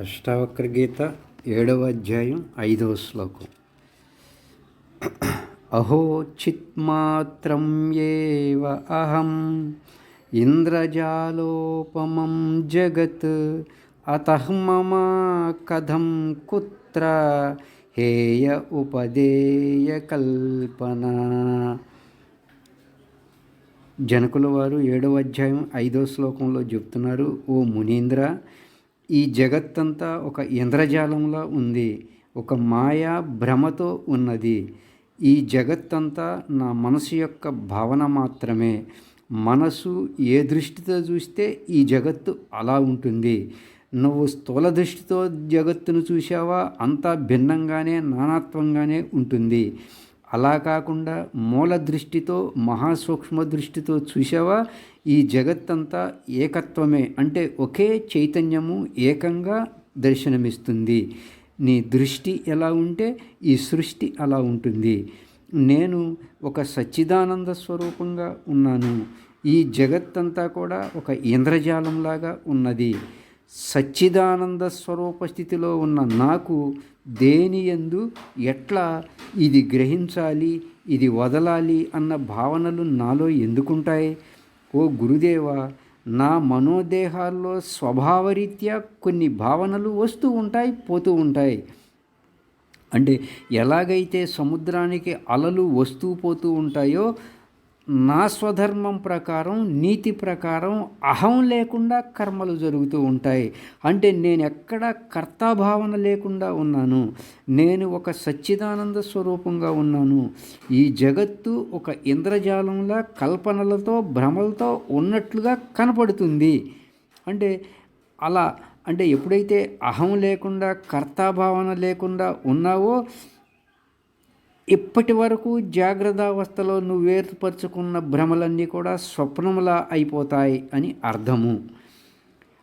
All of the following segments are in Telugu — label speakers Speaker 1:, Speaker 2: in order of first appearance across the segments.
Speaker 1: అష్టావక్ర గీత ఏడవ అధ్యాయం ఐదవ శ్లోకం. అహో చిత్మాత్రం ఏవ అహం ఇంద్రజాలోపమం జగత్ అత మమ కథం కుత్ర హేయ ఉపదేయ కల్పన. జనకుల వారు ఏడవ అధ్యాయం ఐదో శ్లోకంలో చెప్తున్నారు ఓ మునీంద్ర ఈ జగత్తంతా ఒక ఇంద్రజాలంలా ఉంది ఒక మాయా భ్రమతో ఉన్నది. ఈ జగత్తంతా నా మనసు యొక్క భావన మాత్రమే. మనసు ఏ దృష్టితో చూస్తే ఈ జగత్తు అలా ఉంటుంది. నువ్వు స్థూల దృష్టితో జగత్తును చూసావా అంతా భిన్నంగానే నానాత్వంగానే ఉంటుంది. అలా కాకుండా మూల దృష్టితో మహాసూక్ష్మ దృష్టితో చూసావా ఈ జగత్తంతా ఏకత్వమే అంటే ఒకే చైతన్యము ఏకంగా దర్శనమిస్తుంది. నీ దృష్టి ఎలా ఉంటే ఈ సృష్టి అలా ఉంటుంది. నేను ఒక సచ్చిదానంద స్వరూపంగా ఉన్నాను. ఈ జగత్తంతా కూడా ఒక ఇంద్రజాలంలాగా ఉన్నది. సచ్చిదానంద స్వరూప స్థితిలో ఉన్న నాకు దేని ఎందు ఎట్లా ఇది గ్రహించాలి ఇది వదలాలి అన్న భావనలు నాలో ఎందుకుంటాయి? ఓ గురుదేవా నా మనోదేహాల్లో స్వభావరీత్యా కొన్ని భావనలు వస్తూ ఉంటాయి పోతూ ఉంటాయి. అంటే ఎలాగైతే సముద్రానికి అలలు వస్తూ పోతూ ఉంటాయో నా స్వధర్మం ప్రకారం నీతి ప్రకారం అహం లేకుండా కర్మలు జరుగుతూ ఉంటాయి. అంటే నేను ఎక్కడ కర్తాభావన లేకుండా ఉన్నాను. నేను ఒక సచ్చిదానంద స్వరూపంగా ఉన్నాను. ఈ జగత్తు ఒక ఇంద్రజాలంలా కల్పనలతో భ్రమలతో ఉన్నట్లుగా కనపడుతుంది. అంటే అలా అంటే ఎప్పుడైతే అహం లేకుండా కర్తాభావన లేకుండా ఉన్నావో ఇప్పటి వరకు జాగ్రత్తావస్థలో నువ్వేర్పరచుకున్న భ్రమలన్నీ కూడా స్వప్నములా అయిపోతాయి అని అర్థము.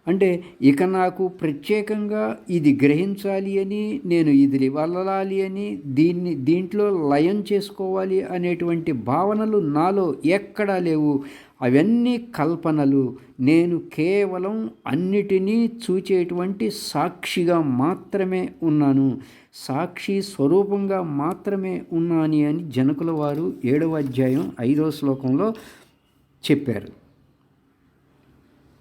Speaker 1: అంటే ఇక నాకు ప్రత్యేకంగా ఇది గ్రహించాలి అని నేను ఇది వదలాలి అని దీన్ని దీంట్లో లయం చేసుకోవాలి అనేటువంటి భావనలు నాలో ఎక్కడా లేవు. అవన్నీ కల్పనలు. నేను కేవలం అన్నిటినీ చూచేటువంటి సాక్షిగా మాత్రమే ఉన్నాను. సాక్షి స్వరూపంగా మాత్రమే ఉన్నాను అని జనకుల వారు ఏడవ అధ్యాయం ఐదవ శ్లోకంలో చెప్పారు.